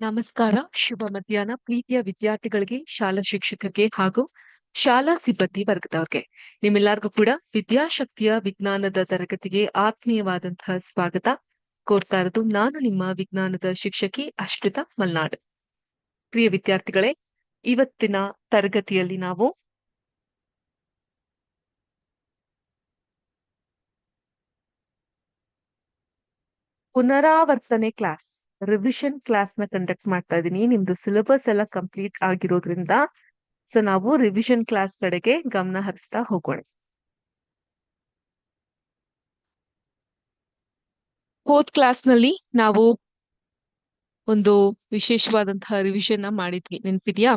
ನಮಸ್ಕಾರ, ಶುಭ ಮಧ್ಯಾಹ್ನ. ಪ್ರೀತಿಯ ವಿದ್ಯಾರ್ಥಿಗಳಿಗೆ, ಶಾಲಾ ಶಿಕ್ಷಕರಿಗೆ ಹಾಗೂ ಶಾಲಾ ಸಿಬ್ಬಂದಿ ವರ್ಗದವ್ರಿಗೆ. ನಿಮ್ಮೆಲ್ಲರಿಗೂ ಕೂಡ ವಿದ್ಯಾಶಕ್ತಿಯ ವಿಜ್ಞಾನದ ತರಗತಿಗೆ ಆತ್ಮೀಯವಾದಂತಹ ಸ್ವಾಗತ. ಕೋರ್ತಾ ಇರೋದು ನಾನು ನಿಮ್ಮ ವಿಜ್ಞಾನದ ಶಿಕ್ಷಕಿ ಅಶ್ರಿತಾ ಮಲ್ನಾಡ್. ಪ್ರಿಯ ವಿದ್ಯಾರ್ಥಿಗಳೇ, ಇವತ್ತಿನ ತರಗತಿಯಲ್ಲಿ ನಾವು ಪುನರಾವರ್ತನೆ ಕ್ಲಾಸ್. ರಿವಿಷನ್ ಕ್ಲಾಸ್ನ ಕಂಡಕ್ಟ್ ಮಾಡ್ತಾ ಇದ್ದೀನಿ. ನಿಮ್ದು ಸಿಲೆಬಸ್ ಎಲ್ಲ ಕಂಪ್ಲೀಟ್ ಆಗಿರೋದ್ರಿಂದ ಸೊ ನಾವು ರಿವಿಷನ್ ಕ್ಲಾಸ್ ಕಡೆಗೆ ಗಮನ ಹರಿಸ್ತಾ ಹೋಗೋಣ. ಫೋರ್ತ್ ಕ್ಲಾಸ್ನಲ್ಲಿ ನಾವು ಒಂದು ವಿಶೇಷವಾದಂತಹ ರಿವಿಷನ್ನ ಮಾಡಿದ್ವಿ. ನೆನ್ಪಿದ್ಯಾ?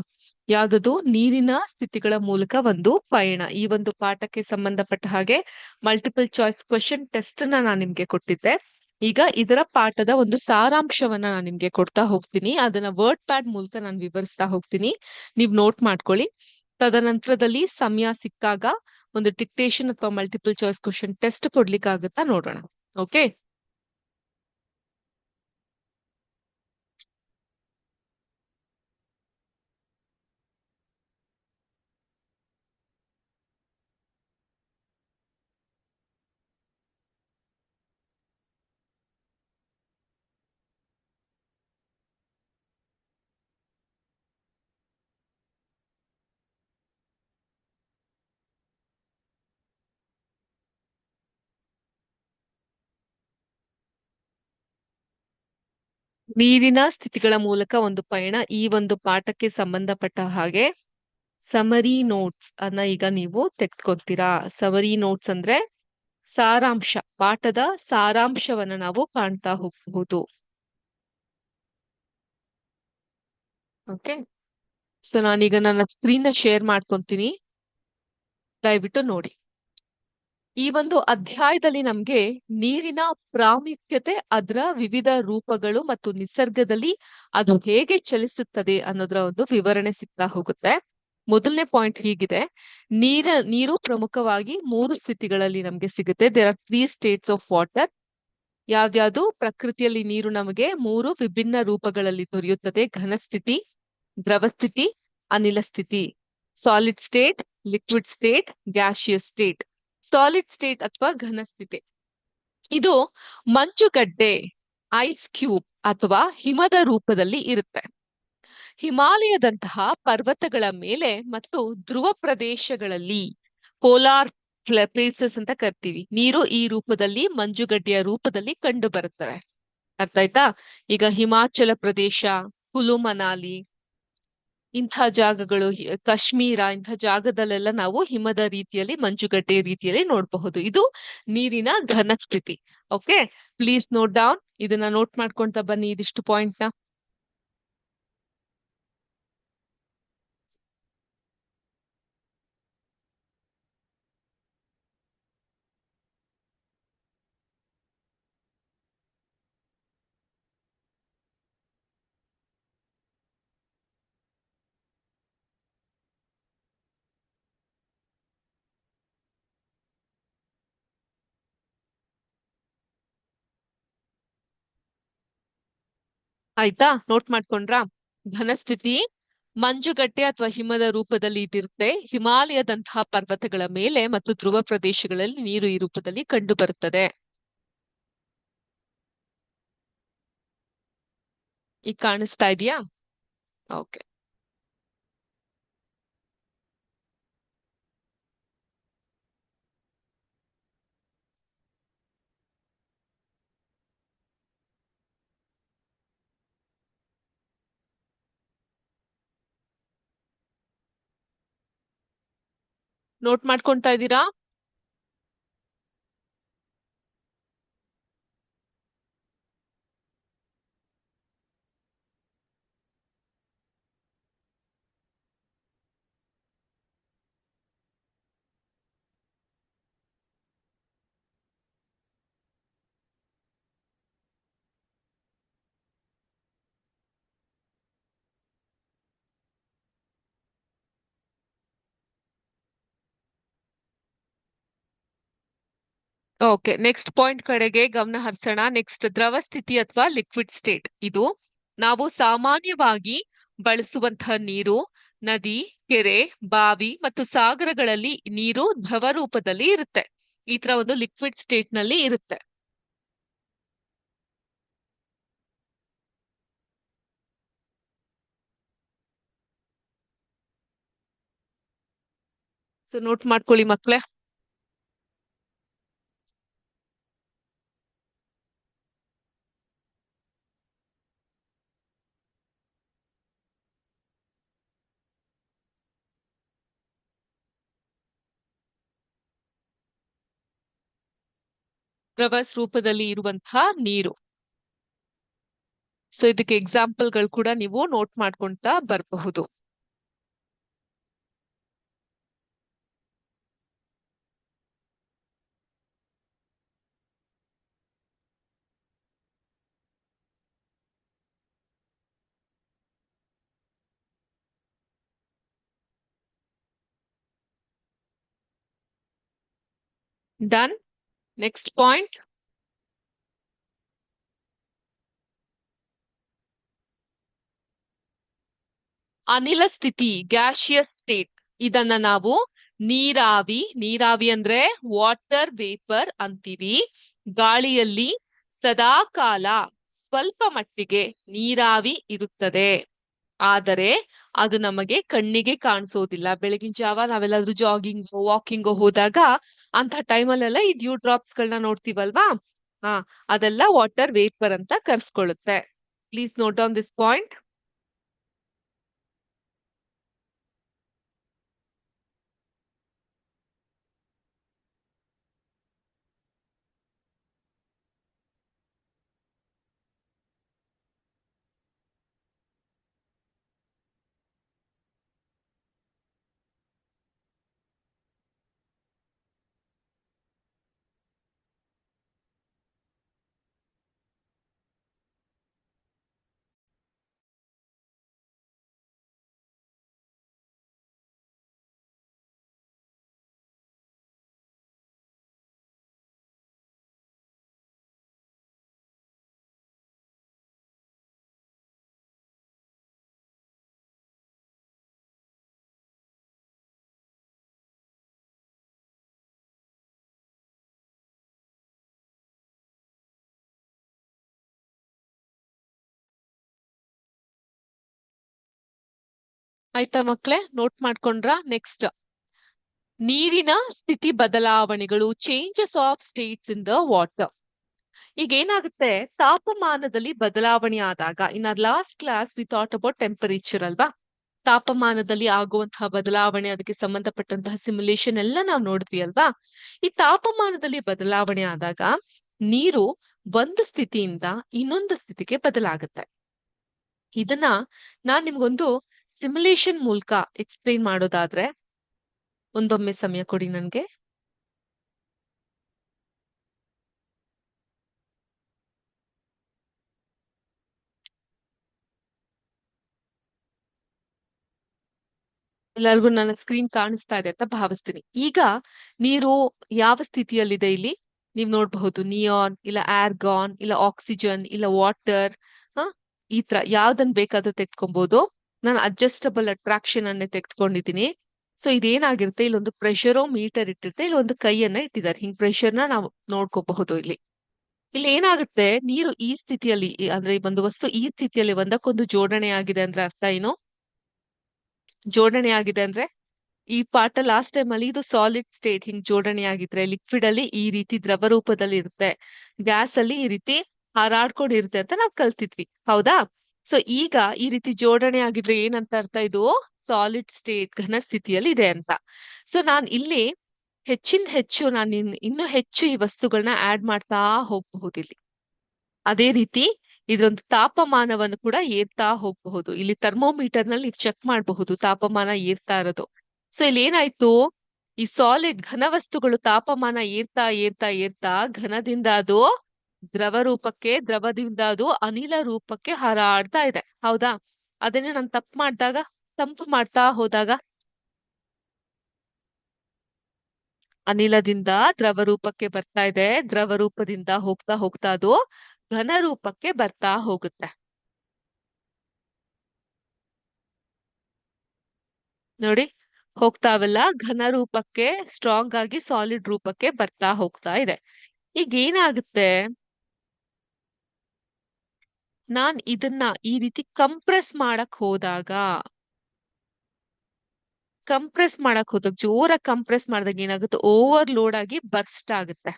ಯಾವ್ದದು? ನೀರಿನ ಸ್ಥಿತಿಗಳ ಮೂಲಕ ಒಂದು ಪಯಣ. ಈ ಒಂದು ಪಾಠಕ್ಕೆ ಸಂಬಂಧಪಟ್ಟ ಹಾಗೆ ಮಲ್ಟಿಪಲ್ ಚಾಯ್ಸ್ ಕ್ವಶನ್ ಟೆಸ್ಟ್ನ ನಾನು ನಿಮ್ಗೆ ಕೊಟ್ಟಿದ್ದೆ. ಈಗ ಇದರ ಪಾಠದ ಒಂದು ಸಾರಾಂಶವನ್ನ ನಾನು ನಿಮ್ಗೆ ಕೊಡ್ತಾ ಹೋಗ್ತೀನಿ. ಅದನ್ನ ವರ್ಡ್ ಪ್ಯಾಡ್ ಮೂಲಕ ನಾನು ವಿವರಿಸ್ತಾ ಹೋಗ್ತೀನಿ. ನೀವು ನೋಟ್ ಮಾಡ್ಕೊಳ್ಳಿ. ತದನಂತರದಲ್ಲಿ ಸಮಯ ಸಿಕ್ಕಾಗ ಒಂದು ಡಿಕ್ಟೇಷನ್ ಅಥವಾ ಮಲ್ಟಿಪಲ್ ಚಾಯ್ಸ್ ಕ್ವಶನ್ ಟೆಸ್ಟ್ ಕೊಡ್ಲಿಕ್ಕಾಗತ್ತಾ ನೋಡೋಣ. ಓಕೆ ನೀರಿನ ಸ್ಥಿತಿಗಳ ಮೂಲಕ ಒಂದು ಪಯಣ ಈ ಒಂದು ಪಾಠಕ್ಕೆ ಸಂಬಂಧಪಟ್ಟ ಹಾಗೆ ಸಮರಿ ನೋಟ್ಸ್ ಅನ್ನ ಈಗ ನೀವು ತೆಗೆದುಕೊತೀರಾ ಸಮರಿ ನೋಟ್ಸ್ ಅಂದ್ರೆ ಸಾರಾಂಶ, ಪಾಠದ ಸಾರಾಂಶವನ್ನ ನಾವು ಕಾಣ್ತಾ ಹೋಗಬಹುದು. ಓಕೆ ಸೊ ನಾನೀಗ ನನ್ನ ಸ್ಕ್ರೀನ್ ಶೇರ್ ಮಾಡ್ಕೊಂತೀನಿ. ದಯವಿಟ್ಟು ನೋಡಿ. ಈ ಒಂದು ಅಧ್ಯಾಯದಲ್ಲಿ ನಮ್ಗೆ ನೀರಿನ ಪ್ರಾಮುಖ್ಯತೆ, ಅದರ ವಿವಿಧ ರೂಪಗಳು ಮತ್ತು ನಿಸರ್ಗದಲ್ಲಿ ಅದು ಹೇಗೆ ಚಲಿಸುತ್ತದೆ ಅನ್ನೋದ್ರ ಒಂದು ವಿವರಣೆ ಸಿಗ್ತಾ ಹೋಗುತ್ತೆ. ಮೊದಲನೇ ಪಾಯಿಂಟ್ ಹೀಗಿದೆ. ನೀರ, ನೀರು ಪ್ರಮುಖವಾಗಿ ಮೂರು ಸ್ಥಿತಿಗಳಲ್ಲಿ ನಮ್ಗೆ ಸಿಗುತ್ತೆ. There are three states of water ಯಾವ್ದ್ಯಾವ್ದು? ಪ್ರಕೃತಿಯಲ್ಲಿ ನೀರು ನಮಗೆ ಮೂರು ವಿಭಿನ್ನ ರೂಪಗಳಲ್ಲಿ ದೊರೆಯುತ್ತದೆ. ಘನ ಸ್ಥಿತಿ, ದ್ರವ ಸ್ಥಿತಿ, ಅನಿಲ ಸ್ಥಿತಿ. Solid state liquid state gaseous state solid state ಅಥವಾ ಘನ ಸ್ಥಿತಿ. ಇದು ಮಂಜುಗಡ್ಡೆ ಐಸ್ ಕ್ಯೂಬ್ ಅಥವಾ ಹಿಮದ ರೂಪದಲ್ಲಿ ಇರುತ್ತೆ. ಹಿಮಾಲಯದಂತಹ ಪರ್ವತಗಳ ಮೇಲೆ ಮತ್ತು ಧ್ರುವ ಪ್ರದೇಶಗಳಲ್ಲಿ ಪೋಲಾರ್ ಪ್ಲೇಸಸ್ ಅಂತ ಕರಿತೀವಿ. ನೀರು ಈ ರೂಪದಲ್ಲಿ, ಮಂಜುಗಡ್ಡೆಯ ರೂಪದಲ್ಲಿ ಕಂಡು ಬರುತ್ತವೆ ಅರ್ಥ ಆಯ್ತಾ? ಈಗ ಹಿಮಾಚಲ ಪ್ರದೇಶ ಕುಲು ಮನಾಲಿ ಇಂಥ ಜಾಗಗಳು ಕಾಶ್ಮೀರ ಇಂಥ ಜಾಗದಲ್ಲೆಲ್ಲ ನಾವು ಹಿಮದ ರೀತಿಯಲ್ಲಿ, ಮಂಜುಗಡ್ಡೆ ರೀತಿಯಲ್ಲಿ ನೋಡಬಹುದು. ಇದು ನೀರಿನ ಘನ ಸ್ಥಿತಿ ಓಕೆ ಪ್ಲೀಸ್ ನೋಟ್ ಡೌನ್ ಇದನ್ನ ನೋಟ್ ಮಾಡ್ಕೊಂತ ಬನ್ನಿ ಇದಿಷ್ಟು ಪಾಯಿಂಟ್ನ. ಆಯ್ತಾ? ನೋಟ್ ಮಾಡ್ಕೊಂಡ್ರಾ? ಘನಸ್ಥಿತಿ ಮಂಜುಗಡ್ಡೆ ಅಥವಾ ಹಿಮದ ರೂಪದಲ್ಲಿ ಇದಿರುತ್ತೆ. ಹಿಮಾಲಯದಂತಹ ಪರ್ವತಗಳ ಮೇಲೆ ಮತ್ತು ಧ್ರುವ ಪ್ರದೇಶಗಳಲ್ಲಿ ನೀರು ಈ ರೂಪದಲ್ಲಿ ಕಂಡು ಬರುತ್ತದೆ ಈಗ ಕಾಣಿಸ್ತಾ ಇದೆಯಾ? ಓಕೆ ನೋಟ್ ಮಾಡ್ಕೊಂತ ಇದ್ದೀರಾ? ಓಕೆ ನೆಕ್ಸ್ಟ್ ಪಾಯಿಂಟ್ ಕಡೆಗೆ ಗಮನ ಹರಿಸೋಣ. ನೆಕ್ಸ್ಟ್ ದ್ರವ ಸ್ಥಿತಿ ಅಥವಾ ಲಿಕ್ವಿಡ್ ಸ್ಟೇಟ್ ಇದು ನಾವು ಸಾಮಾನ್ಯವಾಗಿ ಬಳಸುವಂತಹ ನೀರು, ನದಿ, ಕೆರೆ, ಬಾವಿ ಮತ್ತು ಸಾಗರಗಳಲ್ಲಿ ನೀರು ದ್ರವ ರೂಪದಲ್ಲಿ ಇರುತ್ತೆ. ಈ ತರ ಒಂದು ಲಿಕ್ವಿಡ್ ಸ್ಟೇಟ್ನಲ್ಲಿ ಇರುತ್ತೆ. ಸೊ ನೋಟ್ ಮಾಡ್ಕೊಳ್ಳಿ ಮಕ್ಳೇ. ದ್ರವ ರೂಪದಲ್ಲಿ ಇರುವಂತಹ ನೀರು. ಸೊ ಇದಕ್ಕೆ ಎಕ್ಸಾಂಪಲ್ಗಳು ಕೂಡ ನೀವು ನೋಟ್ ಮಾಡ್ಕೊಂತ ಬರಬಹುದು. ಡನ್ ನೆಕ್ಸ್ಟ್ ಪಾಯಿಂಟ್ ಅನಿಲ ಸ್ಥಿತಿ ಗ್ಯಾಶಿಯಸ್ ಸ್ಟೇಟ್ ಇದನ್ನ ನಾವು ನೀರಾವಿ ನೀರಾವಿ ಅಂದ್ರೆ ವಾಟರ್ ವೇಪರ್ ಅಂತೀವಿ. ಗಾಳಿಯಲ್ಲಿ ಸದಾಕಾಲ, ಸ್ವಲ್ಪ ಮಟ್ಟಿಗೆ ನೀರಾವಿ ಇರುತ್ತದೆ. ಆದರೆ ಅದು ನಮಗೆ ಕಣ್ಣಿಗೆ ಕಾಣಿಸೋದಿಲ್ಲ. ಬೆಳಗಿನ ಜಾವ ನಾವೆಲ್ಲಾದ್ರೂ ಜಾಗಿಂಗ್ ವಾಕಿಂಗ್ ಹೋದಾಗ ಅಂತ ಟೈಮಲ್ಲೆಲ್ಲ ಈ ಡ್ಯೂ ಡ್ರಾಪ್ಸ್ ಗಳನ್ನ ನೋಡ್ತೀವಲ್ವಾ? ಹಾ, ಅದೆಲ್ಲ ವಾಟರ್ ವೇಪರ್ ಅಂತ ಕರ್ಸ್ಕೊಳ್ಳುತ್ತೆ. Please note on this point. ಆಯ್ತಾ ಮಕ್ಳೇ? ನೋಟ್ ಮಾಡ್ಕೊಂಡ್ರ? ನೆಕ್ಸ್ಟ್ ನೀರಿನ ಸ್ಥಿತಿ ಬದಲಾವಣೆಗಳು changes of states in the water ಈಗ ಏನಾಗುತ್ತೆ ತಾಪಮಾನದಲ್ಲಿ ಬದಲಾವಣೆ ಆದಾಗ in our last class we thought about temperature ಅಲ್ವಾ? ತಾಪಮಾನದಲ್ಲಿ ಆಗುವಂತಹ ಬದಲಾವಣೆ, ಅದಕ್ಕೆ ಸಂಬಂಧಪಟ್ಟಂತಹ ಸಿಮ್ಯುಲೇಷನ್ ಎಲ್ಲ ನಾವು ನೋಡಿದ್ವಿ ಅಲ್ವಾ? ಈ ತಾಪಮಾನದಲ್ಲಿ ಬದಲಾವಣೆ ಆದಾಗ, ನೀರು ಒಂದು ಸ್ಥಿತಿಯಿಂದ ಇನ್ನೊಂದು ಸ್ಥಿತಿಗೆ ಬದಲಾಗುತ್ತೆ. ಇದನ್ನ ನಾನ್ ನಿಮ್ಗೊಂದು ಸಿಮ್ಯುಲೇಷನ್ ಮೂಲಕ ಎಕ್ಸ್ಪ್ಲೈನ್ ಮಾಡೋದಾದ್ರೆ, ಒಂದೊಮ್ಮೆ ಸಮಯ ಕೊಡಿ ನನ್ಗೆ. ಎಲ್ಲರಿಗೂ ನನ್ನ ಸ್ಕ್ರೀನ್ ಕಾಣಿಸ್ತಾ ಇದೆ ಅಂತ ಭಾವಿಸ್ತೀನಿ. ಈಗ ನೀರು ಯಾವ ಸ್ಥಿತಿಯಲ್ಲಿದೆ ಇಲ್ಲಿ? ನೀವು ನೋಡಬಹುದು ನಿಯಾನ್ ಇಲ್ಲ ಆರ್ಗಾನ್ ಇಲ್ಲ ಆಕ್ಸಿಜನ್ ಇಲ್ಲ ವಾಟರ್ ಈ ತರ ಯಾವ್ದನ್ ಬೇಕಾದ್ರೂ ತೆಗೆದ್ಕೊಬಹುದು ನಾನು ಅಡ್ಜಸ್ಟಬಲ್ ಅಟ್ರಾಕ್ಷನ್ ಅನ್ನೇ ತೆಗೆದುಕೊಂಡಿದ್ದೀನಿ. ಸೊ ಇದೇನಾಗಿರುತ್ತೆ? ಇಲ್ಲೊಂದು ಪ್ರೆಷರೋ ಮೀಟರ್ ಇಟ್ಟಿರುತ್ತೆ. ಇಲ್ಲಿ ಒಂದು ಕೈಯನ್ನ ಇಟ್ಟಿದ್ದಾರೆ. ಹಿಂಗ್ ಪ್ರೆಷರ್ನ ನಾವು ನೋಡ್ಕೋಬಹುದು ಇಲ್ಲಿ. ಇಲ್ಲಿ ಏನಾಗುತ್ತೆ? ನೀರು ಈ ಸ್ಥಿತಿಯಲ್ಲಿ ಅಂದ್ರೆ ಒಂದು ವಸ್ತು ಈ ಸ್ಥಿತಿಯಲ್ಲಿ ಒಂದಕ್ಕೊಂದು ಜೋಡಣೆ ಆಗಿದೆ ಅಂದ್ರೆ ಅರ್ಥ ಏನು? ಜೋಡಣೆ ಆಗಿದೆ ಅಂದ್ರೆ ಈ ಪಾಠ ಲಾಸ್ಟ್ ಟೈಮ್ ಅಲ್ಲಿ ಇದು ಸಾಲಿಡ್ ಸ್ಟೇಟ್ ಹಿಂಗ್ ಜೋಡಣೆ ಆಗಿದ್ರೆ ಲಿಕ್ವಿಡ್ ಅಲ್ಲಿ ಈ ರೀತಿ ದ್ರವ ರೂಪದಲ್ಲಿ ಇರುತ್ತೆ. ಗ್ಯಾಸ್ ಅಲ್ಲಿ ಈ ರೀತಿ ಹಾರಾಡ್ಕೊಂಡಿರುತ್ತೆ ಅಂತ ನಾವ್ ಕಲ್ತಿದ್ವಿ. ಹೌದಾ? ಸೊ ಈಗ ಈ ರೀತಿ ಜೋಡಣೆ ಆಗಿದ್ರೆ ಏನಂತ ಅರ್ಥ ಇದು? ಸಾಲಿಡ್ ಸ್ಟೇಟ್ ಘನ ಸ್ಥಿತಿಯಲ್ಲಿ ಇದೆ ಅಂತ. ಸೊ ನಾನ್ ಇಲ್ಲಿ ಹೆಚ್ಚಿನ ಹೆಚ್ಚು ನಾನು ಇನ್ನು ಹೆಚ್ಚು ಈ ವಸ್ತುಗಳನ್ನ ಆಡ್ ಮಾಡ್ತಾ ಹೋಗಬಹುದು ಇಲ್ಲಿ. ಅದೇ ರೀತಿ ಇದರೊಂದು ತಾಪಮಾನವನ್ನು ಕೂಡ ಏರ್ತಾ ಹೋಗಬಹುದು. ಇಲ್ಲಿ ಥರ್ಮೋಮೀಟರ್ನಲ್ಲಿ ಚೆಕ್ ಮಾಡಬಹುದು ತಾಪಮಾನ ಏರ್ತಾ ಇರೋದು. ಸೊ ಇಲ್ಲಿ ಏನಾಯ್ತು? ಈ ಸಾಲಿಡ್ ಘನ ವಸ್ತುಗಳು ತಾಪಮಾನ ಏರ್ತಾ ಏರ್ತಾ ಏರ್ತಾ ಘನದಿಂದ ಅದು ದ್ರವ ರೂಪಕ್ಕೆ ದ್ರವದಿಂದ ಅದು ಅನಿಲ ರೂಪಕ್ಕೆ ಹಾರಾಡ್ತಾ ಇದೆ. ಹೌದಾ? ಅದನ್ನೇ ನಾನು ತಪ್ಪು ಮಾಡಿದಾಗ, ತಂಪು ಮಾಡ್ತಾ ಹೋದಾಗ? ಅನಿಲದಿಂದ ದ್ರವ ರೂಪಕ್ಕೆ ಬರ್ತಾ ಇದೆ. ದ್ರವ ರೂಪದಿಂದ ಹೋಗ್ತಾ ಹೋಗ್ತಾ ಅದು ಘನ ರೂಪಕ್ಕೆ ಬರ್ತಾ ಹೋಗುತ್ತೆ. ನೋಡಿ, ಹೋಗ್ತಾವೆಲ್ಲ. ಘನ ರೂಪಕ್ಕೆ ಸ್ಟ್ರಾಂಗ್ ಆಗಿ ಸಾಲಿಡ್ ರೂಪಕ್ಕೆ ಬರ್ತಾ ಹೋಗ್ತಾ ಇದೆ. ಈಗ ಏನಾಗುತ್ತೆ? ನಾನ್ ಇದನ್ನ ಈ ರೀತಿ ಕಂಪ್ರೆಸ್ ಮಾಡಕ್ ಹೋದಾಗ ಕಂಪ್ರೆಸ್ ಮಾಡಕ್ ಹೋದಾಗ, ಜೋರಾಗಿ ಕಂಪ್ರೆಸ್ ಮಾಡಿದಾಗ ಏನಾಗುತ್ತೆ? ಓವರ್ಲೋಡ್ ಆಗಿ ಬರ್ಸ್ಟ್ ಆಗುತ್ತೆ.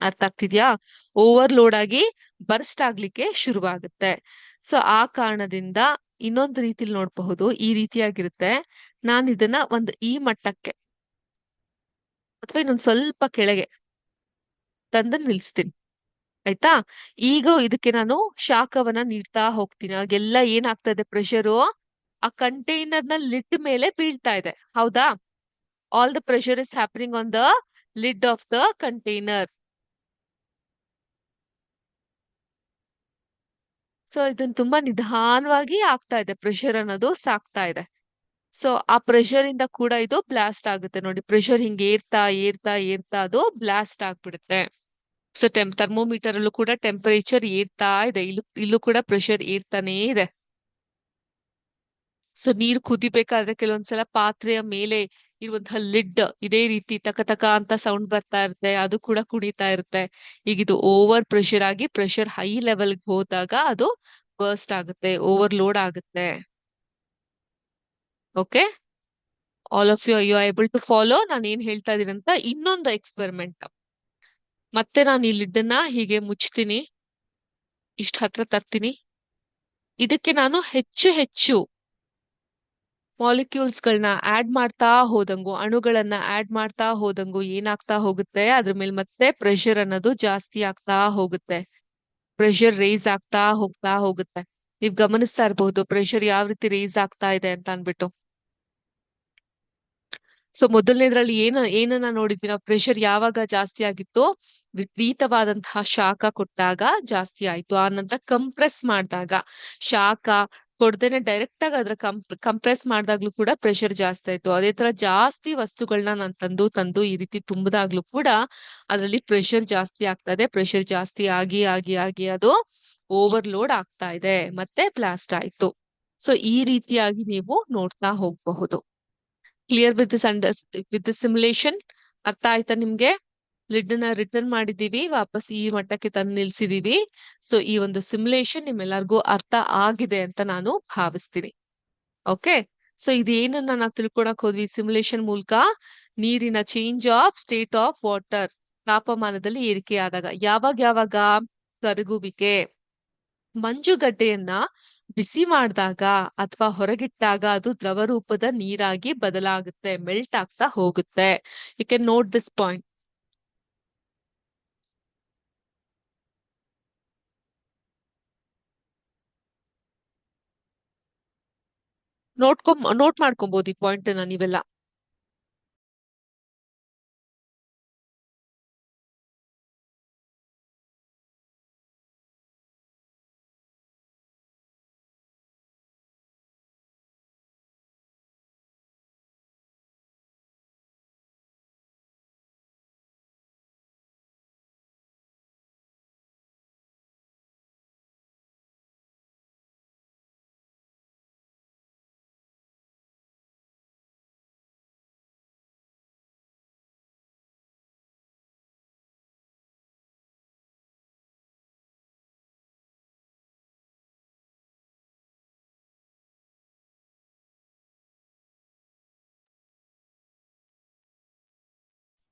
ಅರ್ಥ ಆಗ್ತಿದ್ಯಾ? ಓವರ್ಲೋಡ್ ಆಗಿ ಬರ್ಸ್ಟ್ ಆಗ್ಲಿಕ್ಕೆ ಶುರುವಾಗುತ್ತೆ. ಸೊ ಆ ಕಾರಣದಿಂದ ಇನ್ನೊಂದು ರೀತಿಲಿ ನೋಡಬಹುದು, ಈ ರೀತಿಯಾಗಿರುತ್ತೆ. ನಾನು ಇದನ್ನ ಒಂದು ಈ ಮಟ್ಟಕ್ಕೆ, ಅಥವಾ ಇನ್ನೊಂದು ಸ್ವಲ್ಪ ಕೆಳಗೆ ತಂದ ನಿಲ್ಸ್ತೀನಿ. ಆಯ್ತಾ? ಈಗ ಇದಕ್ಕೆ ನಾನು ಶಾಖವನ್ನ ನೀಡ್ತಾ ಹೋಗ್ತೀನಿ. ಆಗೆಲ್ಲ ಏನಾಗ್ತಾ ಇದೆ ಪ್ರೆಷರು ಆ ಕಂಟೈನರ್ನ ಲಿಡ್ ಮೇಲೆ ಬೀಳ್ತಾ ಇದೆ. ಹೌದಾ? All the pressure is happening on the lid of the container so ಇದನ್ನ ತುಂಬಾ ನಿಧಾನವಾಗಿ ಆಗ್ತಾ ಇದೆ ಪ್ರೆಷರ್ ಅನ್ನೋದು ಸಾಕ್ತಾ ಇದೆ ಸೊ ಆ ಪ್ರೆಷರ್ ಇಂದ ಕೂಡ ಇದು ಬ್ಲಾಸ್ಟ್ ಆಗುತ್ತೆ ನೋಡಿ. ಪ್ರೆಷರ್ ಹಿಂಗೆ ಏರ್ತಾ ಏರ್ತಾ ಏರ್ತಾ ಅದು ಬ್ಲಾಸ್ಟ್ ಆಗ್ಬಿಡುತ್ತೆ. ಸೊ ಥರ್ಮೋಮೀಟರ್ ಅಲ್ಲೂ ಕೂಡ ಟೆಂಪರೇಚರ್ ಏರ್ತಾ ಇದೆ. ಇಲ್ಲೂ ಇಲ್ಲೂ ಕೂಡ ಪ್ರೆಷರ್ ಏರ್ತಾನೇ ಇದೆ. ಸೊ ನೀರು ಕುದಿಬೇಕಾದ್ರೆ ಕೆಲವೊಂದ್ಸಲ ಪಾತ್ರೆಯ ಮೇಲೆ ಇರುವಂತಹ ಲಿಡ್ ಇದೇ ರೀತಿ ತಕ ತಕ ಅಂತ ಸೌಂಡ್ ಬರ್ತಾ ಇರುತ್ತೆ. ಅದು ಕೂಡ ಕುಣಿತಾ ಇರುತ್ತೆ. ಈಗ ಇದು ಓವರ್ ಪ್ರೆಷರ್ ಆಗಿ ಪ್ರೆಷರ್ ಹೈ ಲೆವೆಲ್ಗೆ ಹೋದಾಗ ಅದು ಬರ್ಸ್ಟ್ ಆಗುತ್ತೆ ಓವರ್ ಲೋಡ್ ಆಗುತ್ತೆ. Okay all of you you able to follow ನಾನು ಏನ್ ಹೇಳ್ತಾ ಇದ್ದೀನಿ ಅಂತ ಇನ್ನೊಂದು ಎಕ್ಸ್ಪೆರಿಮೆಂಟ್ ಮತ್ತೆ ನಾನು ಲಿಡ್ಡನ್ನ ಹೀಗೆ ಮುಚ್ತೀನಿ. ಇಷ್ಟ ಹತ್ರ ತರ್ತೀನಿ. ಇದಕ್ಕೆ ನಾನು ಹೆಚ್ಚು ಹೆಚ್ಚು ಮಾಲಿಕ್ಯೂಲ್ಸ್ ಗಳನ್ನ ಆಡ್ ಮಾಡ್ತಾ ಹೋದಂಗು, ಅಣುಗಳನ್ನ ಆಡ್ ಮಾಡ್ತಾ ಹೋದಂಗು ಏನಾಗ್ತಾ ಹೋಗುತ್ತೆ? ಅದ್ರ ಮೇಲೆ ಮತ್ತೆ ಪ್ರೆಷರ್ ಅನ್ನೋದು ಜಾಸ್ತಿ ಆಗ್ತಾ ಹೋಗುತ್ತೆ. ಪ್ರೆಷರ್ ರೇಸ್ ಆಗ್ತಾ ಹೋಗ್ತಾ ಹೋಗುತ್ತೆ. ನೀವ್ ಗಮನಿಸ್ತಾ ಇರಬಹುದು ಪ್ರೆಷರ್ ಯಾವ ರೀತಿ ರೇಸ್ ಆಗ್ತಾ ಇದೆ ಅಂತ ಅನ್ಬಿಟ್ಟು ಸೊ ಮೊದಲನೇದ್ರಲ್ಲಿ ಏನ, ಏನನ್ನ ನೋಡಿದ್ವಿ ನಾವು? ಪ್ರೆಷರ್ ಯಾವಾಗ ಜಾಸ್ತಿ ಆಗಿತ್ತು ವಿಪರೀತವಾದಂತಹ ಶಾಖ ಕೊಟ್ಟಾಗ ಜಾಸ್ತಿ ಆಯ್ತು. ಆ ನಂತರ ಕಂಪ್ರೆಸ್ ಮಾಡಿದಾಗ ಶಾಖ ಕೊಡ್ದೇನೆ ಡೈರೆಕ್ಟ್ ಆಗಿ ಅದ್ರ ಕಂಪ್ ಕಂಪ್ರೆಸ್ ಮಾಡಿದಾಗ್ಲೂ ಕೂಡ ಪ್ರೆಷರ್ ಜಾಸ್ತಿ ಆಯ್ತು. ಅದೇ ತರ ಜಾಸ್ತಿ ವಸ್ತುಗಳನ್ನ ನಾನು ತಂದು ತಂದು ಈ ರೀತಿ ತುಂಬಿದಾಗ್ಲೂ ಕೂಡ ಅದರಲ್ಲಿ ಪ್ರೆಷರ್ ಜಾಸ್ತಿ ಆಗ್ತಾ ಇದೆ. ಪ್ರೆಷರ್ ಜಾಸ್ತಿ ಆಗಿ ಆಗಿ ಆಗಿ ಅದು ಓವರ್ಲೋಡ್ ಆಗ್ತಾ ಇದೆ. ಮತ್ತೆ ಬ್ಲಾಸ್ಟ್ ಆಯ್ತು. ಸೊ ಈ ರೀತಿಯಾಗಿ ನೀವು ನೋಡ್ತಾ ಹೋಗಬಹುದು. Clear with this under with this simulation ಅರ್ಥ ಆಯ್ತಾ ನಿಮ್ಗೆ? ಲಿಡ್ನ ರಿಟರ್ನ್ ಮಾಡಿದೀವಿ ವಾಪಸ್ ಈ ಮಟ್ಟಕ್ಕೆ ತಂದು ನಿಲ್ಸಿದೀವಿ ಸೊ ಈ ಒಂದು ಸಿಮ್ಯುಲೇಷನ್ ನಿಮ್ಮೆಲ್ಲರಿಗೂ ಅರ್ಥ ಆಗಿದೆ ಅಂತ ನಾನು ಭಾವಿಸ್ತೀನಿ. ಓಕೆ ಸೊ ಇದೇನನ್ನ ನಾವು ತಿಳ್ಕೊಳಕ್ ಹೋದ್ವಿ? ಸಿಮ್ಯುಲೇಷನ್ ಮೂಲಕ ನೀರಿನ change of state of water ತಾಪಮಾನದಲ್ಲಿ ಏರಿಕೆ ಆದಾಗ ಯಾವಾಗ ಯಾವಾಗ ಕರಗುವಿಕೆ? ಮಂಜುಗಡ್ಡೆಯನ್ನ ಬಿಸಿ ಮಾಡಿದಾಗ ಅಥವಾ ಹೊರಗಿಟ್ಟಾಗ ಅದು ದ್ರವ ರೂಪದ ನೀರಾಗಿ ಬದಲಾಗುತ್ತೆ ಮೆಲ್ಟ್ ಆಗ್ತಾ ಹೋಗುತ್ತೆ. You can note this point ನೋಡ್ಕೊ ನೋಟ್ ಮಾಡ್ಕೊಬಹುದು ಈ ಪಾಯಿಂಟ್ನ ನೀವೆಲ್ಲ.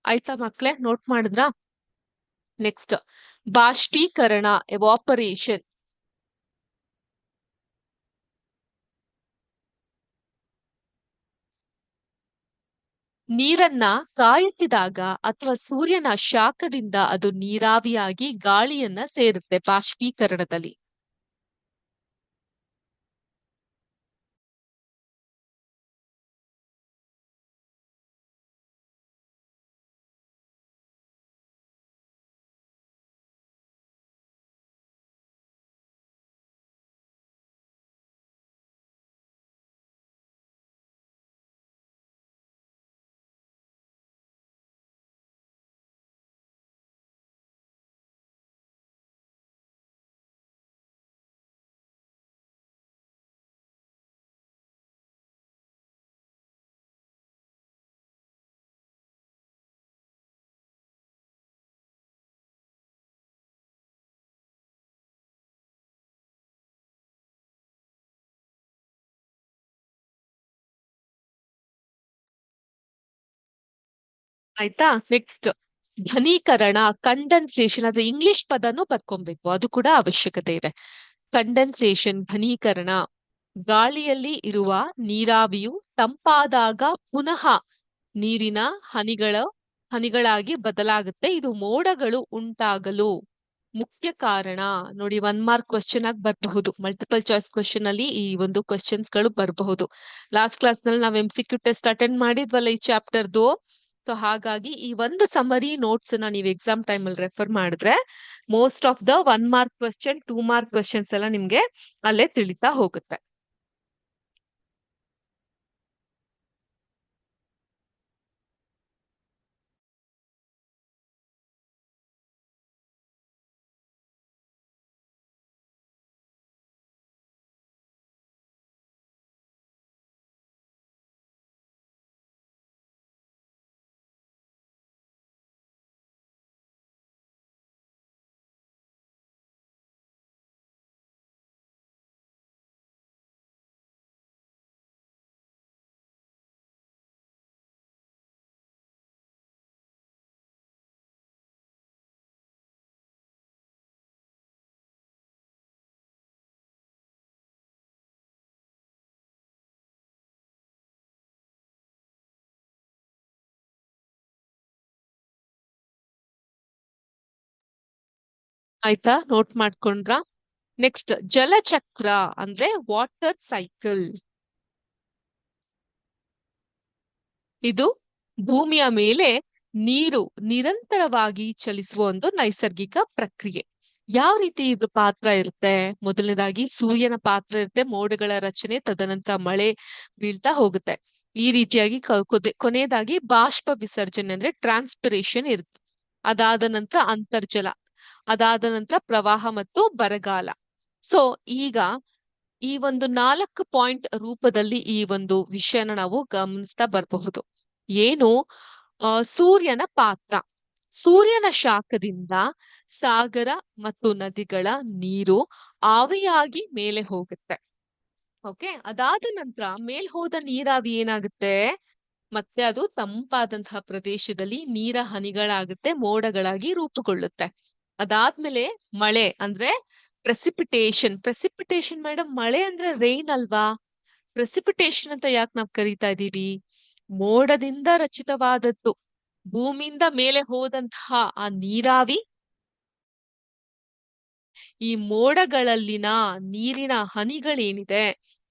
ಆಯ್ತಾ ಮಕ್ಳೇ? ನೋಟ್ ಮಾಡಿದ್ರಾ? ನೆಕ್ಸ್ಟ್ ಬಾಷ್ಪೀಕರಣ ಎವಾಪರೇಷನ್ ನೀರನ್ನ ಕಾಯಿಸಿದಾಗ ಅಥವಾ ಸೂರ್ಯನ ಶಾಖದಿಂದ ಅದು ನೀರಾವಿಯಾಗಿ ಗಾಳಿಯನ್ನ ಸೇರುತ್ತೆ ಬಾಷ್ಪೀಕರಣದಲ್ಲಿ. ಆಯ್ತಾ? ನೆಕ್ಸ್ಟ್ ಘನೀಕರಣ ಕಂಡೆನ್ಸೇಷನ್ ಅದು ಇಂಗ್ಲಿಷ್ ಪದನು ಬರ್ಕೊಬೇಕು. ಅದು ಕೂಡ ಅವಶ್ಯಕತೆ ಇದೆ. ಕಂಡೆನ್ಸೇಷನ್ ಘನೀಕರಣ ಗಾಳಿಯಲ್ಲಿ ಇರುವ ನೀರಾವಿಯು ತಂಪಾದಾಗ ಪುನಃ ನೀರಿನ ಹನಿಗಳ, ಹನಿಗಳಾಗಿ ಬದಲಾಗುತ್ತೆ. ಇದು ಮೋಡಗಳು ಉಂಟಾಗಲು ಮುಖ್ಯ ಕಾರಣ. ನೋಡಿ ಒನ್ ಮಾರ್ಕ್ ಕ್ವಶನ್ ಆಗಿ ಬರಬಹುದು. ಮಲ್ಟಿಪಲ್ ಚಾಯ್ಸ್ ಕ್ವಶನ್ ಅಲ್ಲಿ ಈ ಒಂದು ಕ್ವಶನ್ಸ್ಗಳು ಬರಬಹುದು. ಲಾಸ್ಟ್ ಕ್ಲಾಸ್ನಲ್ಲಿ ನಾವು M C Q test attend ಮಾಡಿದ್ವಲ್ಲ ಈ ಚಾಪ್ಟರ್ದು ಸೊ ಹಾಗಾಗಿ ಈ ಒಂದು ಸಮರಿ ನೋಟ್ಸ್ನ ನೀವು ಎಕ್ಸಾಮ್ ಟೈಮ್ ಅಲ್ಲಿ ರೆಫರ್ ಮಾಡಿದ್ರೆ most of the one mark question two mark questions ಎಲ್ಲ ನಿಮ್ಗೆ ಅಲ್ಲೇ ತಿಳಿತಾ ಹೋಗುತ್ತೆ. ಆಯ್ತಾ? ನೋಟ್ ಮಾಡ್ಕೊಂಡ್ರ? ನೆಕ್ಸ್ಟ್ ಜಲಚಕ್ರ ಅಂದ್ರೆ ವಾಟರ್ ಸೈಕಲ್ ಇದು ಭೂಮಿಯ ಮೇಲೆ ನೀರು ನಿರಂತರವಾಗಿ ಚಲಿಸುವ ಒಂದು ನೈಸರ್ಗಿಕ ಪ್ರಕ್ರಿಯೆ. ಯಾವ ರೀತಿ ಇದ್ರ ಪಾತ್ರ ಇರುತ್ತೆ? ಮೊದಲನೇದಾಗಿ, ಸೂರ್ಯನ ಪಾತ್ರ ಇರುತ್ತೆ, ಮೋಡಗಳ ರಚನೆ, ತದನಂತರ ಮಳೆ ಬೀಳ್ತಾ ಹೋಗುತ್ತೆ. ಈ ರೀತಿಯಾಗಿ ಕೊನೆಯದಾಗಿ, ಬಾಷ್ಪ ವಿಸರ್ಜನೆ ಅಂದ್ರೆ ಟ್ರಾನ್ಸ್ಪಿರೇಷನ್ ಇರುತ್ತೆ ಅದಾದ ನಂತರ ಅಂತರ್ಜಲ. ಅದಾದ ನಂತರ ಪ್ರವಾಹ ಮತ್ತು ಬರಗಾಲ. ಸೊ ಈಗ ಈ ಒಂದು ನಾಲ್ಕು ಪಾಯಿಂಟ್ ರೂಪದಲ್ಲಿ ಈ ಒಂದು ವಿಷಯನ ನಾವು ಗಮನಿಸ್ತಾ ಬರಬಹುದು. ಏನು? ಸೂರ್ಯನ ಪಾತ್ರ. ಸೂರ್ಯನ ಶಾಖದಿಂದ ಸಾಗರ ಮತ್ತು ನದಿಗಳ ನೀರು ಆವಿಯಾಗಿ ಮೇಲೆ ಹೋಗುತ್ತೆ. ಓಕೆ ಅದಾದ ನಂತರ ಮೇಲ್ ಹೋದ ನೀರಾವಿ ಏನಾಗುತ್ತೆ? ಮತ್ತೆ ಅದು ತಂಪಾದಂತಹ ಪ್ರದೇಶದಲ್ಲಿ ನೀರ ಹನಿಗಳಾಗುತ್ತೆ, ಮೋಡಗಳಾಗಿ ರೂಪುಗೊಳ್ಳುತ್ತೆ. ಅದಾದ್ಮೇಲೆ ಮಳೆ ಅಂದ್ರೆ ಪ್ರೆಸಿಪಿಟೇಷನ್ ಪ್ರೆಸಿಪಿಟೇಷನ್ ಮೇಡಮ್ ಮಳೆ ಅಂದ್ರೆ ರೈನ್ ಅಲ್ವಾ? ಪ್ರೆಸಿಪಿಟೇಷನ್ ಅಂತ ಯಾಕೆ ನಾವು ಕರಿತಾ ಇದ್ದೀವಿ ಮೋಡದಿಂದ ರಚಿತವಾದದ್ದು. ಭೂಮಿಯಿಂದ ಮೇಲೆ ಹೋದಂತಹ ಆ ನೀರಾವಿ. ಈ ಮೋಡಗಳಲ್ಲಿನ ನೀರಿನ ಹನಿಗಳೇನಿದೆ?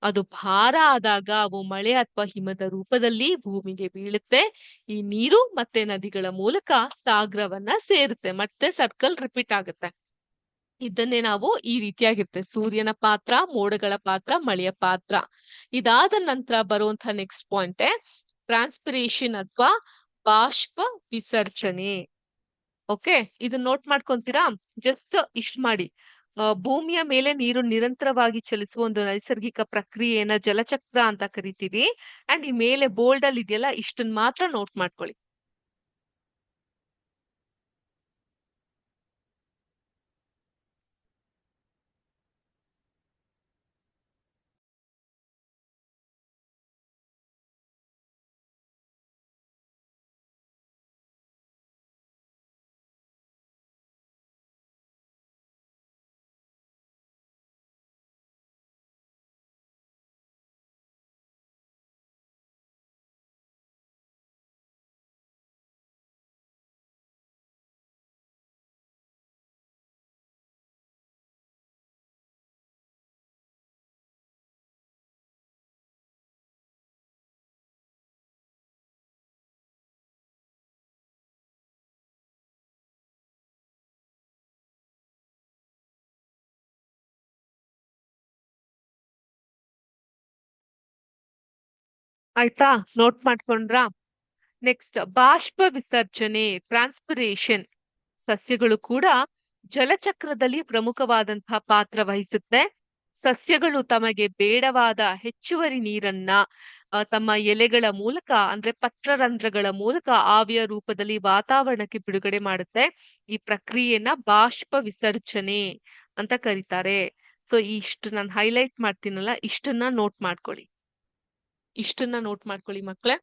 ಅದು ಭಾರ ಆದಾಗ ಅವು ಮಳೆ ಅಥವಾ ಹಿಮದ ರೂಪದಲ್ಲಿ ಭೂಮಿಗೆ ಬೀಳುತ್ತೆ. ಈ ನೀರು ಮತ್ತೆ ನದಿಗಳ ಮೂಲಕ ಸಾಗರವನ್ನ ಸೇರುತ್ತೆ. ಮತ್ತೆ ಸರ್ಕಲ್ ರಿಪೀಟ್ ಆಗುತ್ತೆ. ಇದನ್ನೇ ನಾವು ಈ ರೀತಿಯಾಗಿರುತ್ತೆ. ಸೂರ್ಯನ ಪಾತ್ರ, ಮೋಡಗಳ ಪಾತ್ರ, ಮಳೆಯ ಪಾತ್ರ. ಇದಾದ ನಂತರ ಬರುವಂತಹ ನೆಕ್ಸ್ಟ್ ಪಾಯಿಂಟ್ ಟ್ರಾನ್ಸ್ಪಿರೇಷನ್ ಅಥವಾ ಬಾಷ್ಪ ವಿಸರ್ಜನೆ. ಓಕೆ ಇದನ್ನ ನೋಟ್ ಮಾಡ್ಕೊಂತೀರಾ? ಜಸ್ಟ್ ಇಷ್ಟ ಮಾಡಿ. ಭೂಮಿಯ ಮೇಲೆ ನೀರು ನಿರಂತರವಾಗಿ ಚಲಿಸುವ ಒಂದು ನೈಸರ್ಗಿಕ ಪ್ರಕ್ರಿಯೆಯನ್ನ ಜಲಚಕ್ರ ಅಂತ ಕರಿತೀವಿ. ಅಂಡ್ ಈ ಮೇಲೆ ಬೋಲ್ಡ್ ಅಲ್ಲಿ ಇದೆಯಲ್ಲ, ಇಷ್ಟನ್ ಮಾತ್ರ ನೋಟ್ ಮಾಡ್ಕೊಳ್ಳಿ. ಆಯ್ತಾ? ನೋಟ್ ಮಾಡ್ಕೊಂಡ್ರಾ? ನೆಕ್ಸ್ಟ್ ಬಾಷ್ಪ ವಿಸರ್ಜನೆ ಟ್ರಾನ್ಸ್ಪಿರೇಷನ್ ಸಸ್ಯಗಳು ಕೂಡ ಜಲಚಕ್ರದಲ್ಲಿ ಪ್ರಮುಖವಾದಂತಹ ಪಾತ್ರ ವಹಿಸುತ್ತೆ. ಸಸ್ಯಗಳು ತಮಗೆ ಬೇಡವಾದ ಹೆಚ್ಚುವರಿ ನೀರನ್ನ ತಮ್ಮ ಎಲೆಗಳ ಮೂಲಕ, ಅಂದ್ರೆ ಪತ್ರರಂಧ್ರಗಳ ಮೂಲಕ ಆವಿಯ ರೂಪದಲ್ಲಿ ವಾತಾವರಣಕ್ಕೆ ಬಿಡುಗಡೆ ಮಾಡುತ್ತೆ. ಈ ಪ್ರಕ್ರಿಯೆನ ಬಾಷ್ಪ ವಿಸರ್ಜನೆ ಅಂತ ಕರೀತಾರೆ. ಸೊ ಇಷ್ಟು ನಾನು ಹೈಲೈಟ್ ಮಾಡ್ತೀನಲ್ಲ, ಇಷ್ಟನ್ನ ನೋಟ್ ಮಾಡ್ಕೊಳ್ಳಿ. ಇಷ್ಟನ್ನ ನೋಟ್ ಮಾಡ್ಕೊಳ್ಳಿ ಮಕ್ಳೇ.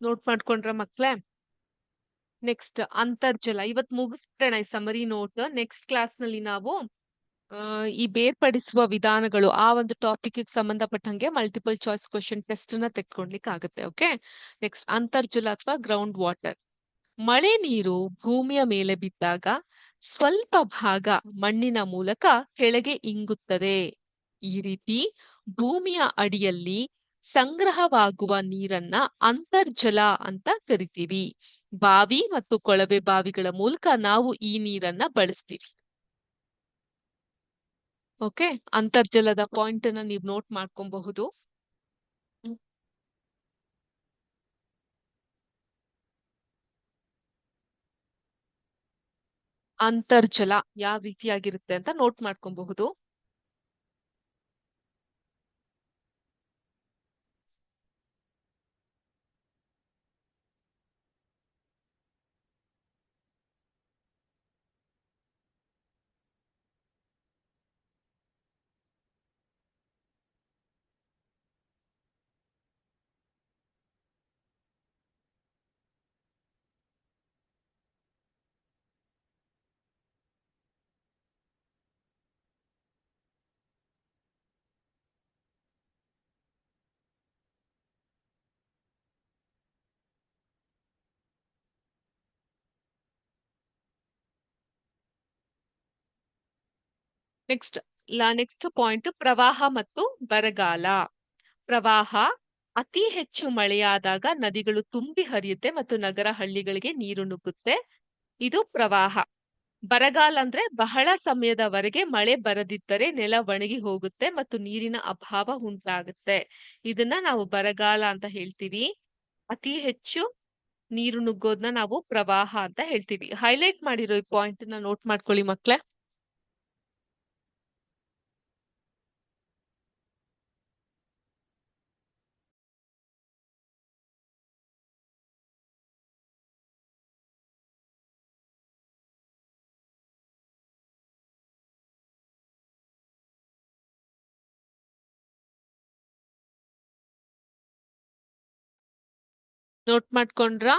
ನೋಟ್ ಮಾಡ್ಕೊಂಡ್ರ ಮಕ್ಳೆ? ನೆಕ್ಸ್ಟ್ ಅಂತರ್ಜಲ. ಇವತ್ ಮುಗಿಸ್ಬಿಡೋಣ ಈ ಸಮರಿ ನೋಟ್ ನೆಕ್ಸ್ಟ್ ಕ್ಲಾಸ್ನಲ್ಲಿ ನಾವು ಈ ಬೇರ್ಪಡಿಸುವ ವಿಧಾನಗಳು ಆ ಒಂದು ಟಾಪಿಕ್ ಸಂಬಂಧಪಟ್ಟಂಗೆ ಮಲ್ಟಿಪಲ್ ಚಾಯ್ಸ್ ಕ್ವಶನ್ ಟೆಸ್ಟ್ನ ತೆಕ್ಕೊಂಡ್ಲಿಕ್ಕೆ ಆಗುತ್ತೆ ಓಕೆ ನೆಕ್ಸ್ಟ್ ಅಂತರ್ಜಲ ಅಥವಾ ಗ್ರೌಂಡ್ ವಾಟರ್ ಮಳೆ ನೀರು ಭೂಮಿಯ ಮೇಲೆ ಬಿದ್ದಾಗ ಸ್ವಲ್ಪ ಭಾಗ ಮಣ್ಣಿನ ಮೂಲಕ ಕೆಳಗೆ ಇಂಗುತ್ತದೆ. ಈ ರೀತಿ ಭೂಮಿಯ ಅಡಿಯಲ್ಲಿ ಸಂಗ್ರಹವಾಗುವ ನೀರನ್ನ ಅಂತರ್ಜಲ ಅಂತ ಕರಿತೀವಿ. ಬಾವಿ ಮತ್ತು ಕೊಳವೆ ಬಾವಿಗಳ ಮೂಲಕ ನಾವು ಈ ನೀರನ್ನ ಬಳಸ್ತೀವಿ. ಓಕೆ? ಅಂತರ್ಜಲದ ಪಾಯಿಂಟ್ ಅನ್ನ ನೀವು ನೋಟ್ ಮಾಡ್ಕೊಬಹುದು. ಅಂತರ್ಜಲ ಯಾವ ರೀತಿಯಾಗಿರುತ್ತೆ ಅಂತ ನೋಟ್ ಮಾಡ್ಕೊಬಹುದು. ನೆಕ್ಸ್ಟ್ ನೆಕ್ಸ್ಟ್ ಪಾಯಿಂಟ್ ಪ್ರವಾಹ ಮತ್ತು ಬರಗಾಲ. ಪ್ರವಾಹ ಅತಿ ಹೆಚ್ಚು ಮಳೆಯಾದಾಗ ನದಿಗಳು ತುಂಬಿ ಹರಿಯುತ್ತೆ ಮತ್ತು ನಗರ ಹಳ್ಳಿಗಳಿಗೆ ನೀರು ನುಗ್ಗುತ್ತೆ. ಇದು ಪ್ರವಾಹ. ಬರಗಾಲ ಅಂದ್ರೆ ಬಹಳ ಸಮಯದವರೆಗೆ ಮಳೆ ಬರದಿದ್ದರೆ ನೆಲ ಒಣಗಿ ಹೋಗುತ್ತೆ ಮತ್ತು ನೀರಿನ ಅಭಾವ ಉಂಟಾಗುತ್ತೆ. ಇದನ್ನ ನಾವು ಬರಗಾಲ ಅಂತ ಹೇಳ್ತೀವಿ. ಅತಿ ಹೆಚ್ಚು ನೀರು ನುಗ್ಗೋದ್ನ ನಾವು ಪ್ರವಾಹ ಅಂತ ಹೇಳ್ತೀವಿ. ಹೈಲೈಟ್ ಮಾಡಿರೋ ಈ ಪಾಯಿಂಟ್ನ ನೋಟ್ ಮಾಡ್ಕೊಳ್ಳಿ ಮಕ್ಳೇ. ನೋಟ್ ಮಾಡ್ಕೊಂಡ್ರಾ?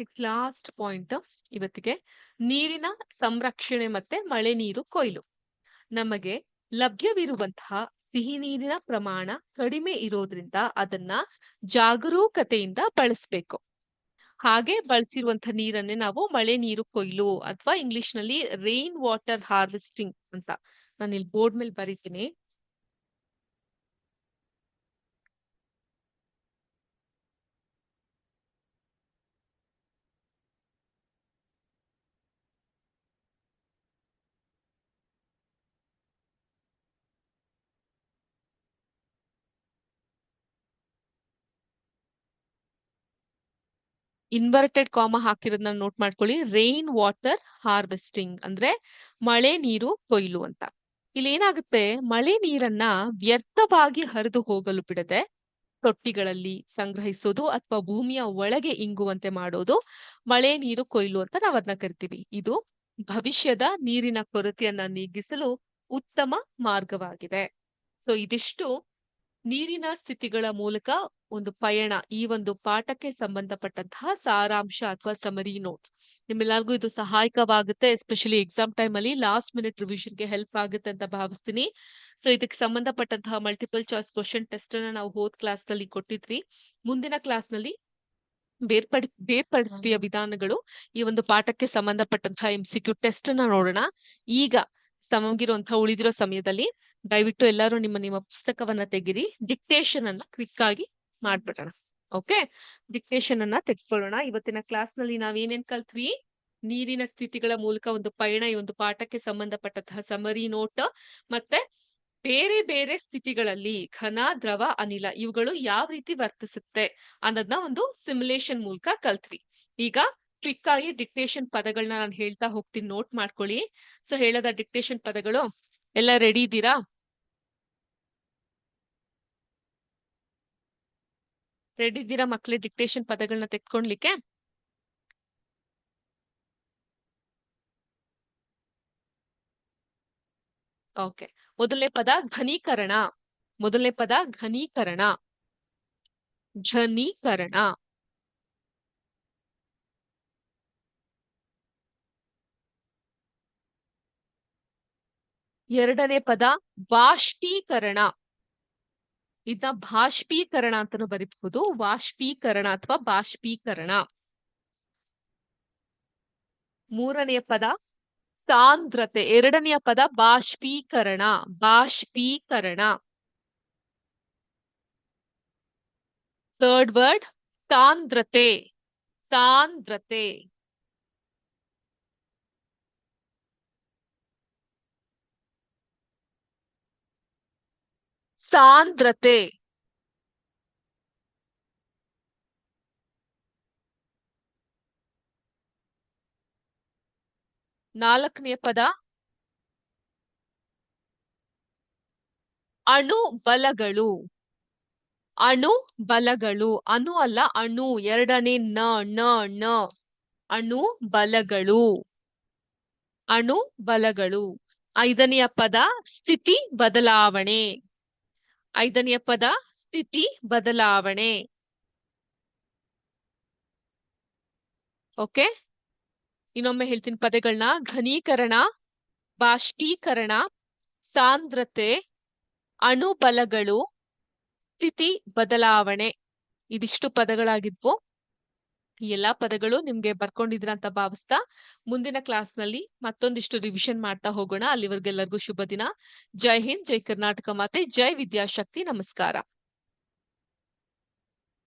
ನೆಕ್ಸ್ಟ್ ಲಾಸ್ಟ್ ಪಾಯಿಂಟ್ ಇವತ್ತಿಗೆ. ನೀರಿನ ಸಂರಕ್ಷಣೆ ಮತ್ತೆ ಮಳೆ ನೀರು ಕೊಯ್ಲು. ನಮಗೆ ಲಭ್ಯವಿರುವಂತಹ ಸಿಹಿ ನೀರಿನ ಪ್ರಮಾಣ ಕಡಿಮೆ ಇರೋದ್ರಿಂದ ಅದನ್ನ ಜಾಗರೂಕತೆಯಿಂದ ಬಳಸ್ಬೇಕು. ಹಾಗೆ ಬಳಸಿರುವಂತಹ ನೀರನ್ನೇ ನಾವು ಮಳೆ ನೀರು ಕೊಯ್ಲು ಅಥವಾ ಇಂಗ್ಲಿಷ್ನಲ್ಲಿ ರೈನ್ ವಾಟರ್ ಹಾರ್ವೆಸ್ಟಿಂಗ್ ಅಂತ ನಾನು ಇಲ್ಲಿ ಬೋರ್ಡ್ ಮೇಲೆ ಬರೀತೀನಿ. ಇನ್ವರ್ಟೆಡ್ ಕಾಮ ಹಾಕಿರೋದನ್ನ ನೋಟ್ ಮಾಡ್ಕೊಳ್ಳಿ. ರೈನ್ ವಾಟರ್ ಹಾರ್ವೆಸ್ಟಿಂಗ್ ಅಂದ್ರೆ ಮಳೆ, ನೀರು ಕೊಯ್ಲು ಅಂತ. ಇಲ್ಲಿ ಏನಾಗುತ್ತೆ? ಮಳೆ ನೀರನ್ನ ವ್ಯರ್ಥವಾಗಿ ಹರಿದು ಹೋಗಲು ಬಿಡದೆ ತೊಟ್ಟಿಗಳಲ್ಲಿ ಸಂಗ್ರಹಿಸೋದು ಅಥವಾ ಭೂಮಿಯ ಒಳಗೆ ಇಂಗುವಂತೆ ಮಾಡೋದು ಮಳೆ, ನೀರು ಕೊಯ್ಲು ಅಂತ ನಾವ್ ಅದನ್ನ ಕರಿತೀವಿ. ಇದು ಭವಿಷ್ಯದ ನೀರಿನ ಕೊರತೆಯನ್ನ ನೀಗಿಸಲು ಉತ್ತಮ ಮಾರ್ಗವಾಗಿದೆ. ಸೊ ಇದಿಷ್ಟು. ನೀರಿನ ಸ್ಥಿತಿಗಳ ಮೂಲಕ ಒಂದು ಪಯಣ ಈ ಒಂದು ಪಾಠಕ್ಕೆ ಸಂಬಂಧಪಟ್ಟಂತಹ ಸಾರಾಂಶ ಅಥವಾ ಸಮರಿ ನೋಟ್ಸ್ ನಿಮ್ಮೆಲ್ಲರಿಗೂ ಇದು ಸಹಾಯಕವಾಗುತ್ತೆ ಎಸ್ಪೆಷಲಿ ಎಕ್ಸಾಮ್ ಟೈಮ್ ಅಲ್ಲಿ ಲಾಸ್ಟ್ ಮಿನಿಟ್ ರಿವಿಷನ್ಗೆ ಹೆಲ್ಪ್ ಆಗುತ್ತೆ ಅಂತ ಭಾವಿಸ್ತೀನಿ. ಸೊ ಇದಕ್ಕೆ ಸಂಬಂಧಪಟ್ಟಂತಹ ಮಲ್ಟಿಪಲ್ ಚಾಯ್ಸ್ ಕ್ವಶನ್ ಟೆಸ್ಟ್ ಅನ್ನ ನಾವು ಹೋದ್ ಕ್ಲಾಸ್ನಲ್ಲಿ ಕೊಟ್ಟಿದ್ವಿ. ಮುಂದಿನ ಕ್ಲಾಸ್ನಲ್ಲಿ ಬೇರ್ಪಡಿ ಬೇರ್ಪಡಿಸುವ ವಿಧಾನಗಳು ಈ ಒಂದು ಪಾಠಕ್ಕೆ ಸಂಬಂಧಪಟ್ಟಂತಹ ಎಂ ಸಿ ಕ್ಯೂ ಟೆಸ್ಟ್ ಅನ್ನ ನೋಡೋಣ. ಈಗ ಸಮಗಿರುವಂತಹ ಉಳಿದಿರೋ ಸಮಯದಲ್ಲಿ ದಯವಿಟ್ಟು ಎಲ್ಲರೂ ನಿಮ್ಮ ನಿಮ್ಮ ಪುಸ್ತಕವನ್ನ ತೆಗಿರಿ. ಡಿಕ್ಟೇಷನ್ ಅನ್ನ ಕ್ವಿಕ್ ಆಗಿ ಮಾಡ್ಬಿಡೋಣ. ಓಕೆ ಡಿಕ್ಟೇಷನ್ ಅನ್ನ ತೆಗೆದುಕೊಳ್ಳೋಣ. ಇವತ್ತಿನ ಕ್ಲಾಸ್ನಲ್ಲಿ ನಾವ್ ಏನೇನ್ ಕಲ್ತ್ವಿ? ನೀರಿನ ಸ್ಥಿತಿಗಳ ಮೂಲಕ ಒಂದು ಪಯಣ, ಈ ಒಂದು ಪಾಠಕ್ಕೆ ಸಂಬಂಧಪಟ್ಟಂತಹ ಸಮರಿ ನೋಟ್ ಮತ್ತೆ ಬೇರೆ ಬೇರೆ ಸ್ಥಿತಿಗಳಲ್ಲಿ ಘನ, ದ್ರವ, ಅನಿಲ ಇವುಗಳು ಯಾವ ರೀತಿ ವರ್ತಿಸುತ್ತೆ ಅನ್ನೋದನ್ನ ಒಂದು ಸಿಮ್ಯುಲೇಷನ್ ಮೂಲಕ ಕಲ್ತ್ವಿ. ಈಗ ಕ್ವಿಕ್ ಆಗಿ ಡಿಕ್ಟೇಷನ್ ಪದಗಳನ್ನ ನಾನು ಹೇಳ್ತಾ ಹೋಗ್ತೀನಿ. ನೋಟ್ ಮಾಡ್ಕೊಳ್ಳಿ. ಸೊ ಹೇಳದ ಡಿಕ್ಟೇಷನ್ ಪದಗಳು? ಎಲ್ಲ ರೆಡಿ ಇದ್ದೀರಾ? ರೆಡಿ ಇದ್ದೀರಾ ಮಕ್ಳೇ ಡಿಕ್ಟೇಷನ್ ಪದಗಳನ್ನ ತೆಗೆದುಕೊಳ್ಲಿಕ್ಕೆ ಓಕೆ ಮೊದಲನೇ ಪದ ಘನೀಕರಣ. ಮೊದಲನೇ ಪದ ಘನೀಕರಣ. ಘನೀಕರಣ. ಎರಡನೇ ಪದ ಬಾಷ್ಪೀಕರಣ. ಇದನ್ನ ಬಾಷ್ಪೀಕರಣ ಅಂತಾನು ಬರೀಬಹುದು. ವಾಷ್ಪೀಕರಣ ಅಥವಾ ಬಾಷ್ಪೀಕರಣ. ಮೂರನೆಯ ಪದ, ಸಾಂದ್ರತೆ. ಎರಡನೆಯ ಪದ, ಬಾಷ್ಪೀಕರಣ. ಬಾಷ್ಪೀಕರಣ. ಥರ್ಡ್ ವರ್ಡ್, ಸಾಂದ್ರತೆ. ಸಾಂದ್ರತೆ. ಸಾಂದ್ರತೆ. ನಾಲ್ಕನೆಯ ಪದ. ಅಣು ಬಲಗಳು ಅಣು ಬಲಗಳು ಅಣು ಅಲ್ಲ, ಅಣು. ಎರಡನೇ ನ ನ ನ ಅಣು ಬಲಗಳು ಅಣು ಬಲಗಳು ಐದನೆಯ ಪದ, ಸ್ಥಿತಿ ಬದಲಾವಣೆ. ಐದನೆಯ ಪದ ಸ್ಥಿತಿ ಬದಲಾವಣೆ. ಓಕೆ ಇನ್ನೊಮ್ಮೆ ಹೇಳ್ತೀನಿ ಪದಗಳನ್ನ ಘನೀಕರಣ, ಬಾಷ್ಪೀಕರಣ, ಸಾಂದ್ರತೆ, ಅಣುಬಲಗಳು, ಸ್ಥಿತಿ ಬದಲಾವಣೆ. ಇದಿಷ್ಟು ಪದಗಳಾಗಿದ್ವು. ಈ ಎಲ್ಲಾ ಪದಗಳು ನಿಮ್ಗೆ ಬರ್ಕೊಂಡಿದ್ರ ಅಂತ ಭಾವಿಸ್ತಾ ಮುಂದಿನ ಕ್ಲಾಸ್ನಲ್ಲಿ ಮತ್ತೊಂದಿಷ್ಟು ರಿವಿಷನ್ ಮಾಡ್ತಾ ಹೋಗೋಣ. ಅಲ್ಲಿವರೆಗೆಲ್ಲರಿಗೂ ಶುಭ ದಿನ ಜೈ ಹಿಂದ್, ಜೈ ಕರ್ನಾಟಕ ಮಾತೆ, ಜೈ ವಿದ್ಯಾಶಕ್ತಿ. ನಮಸ್ಕಾರ.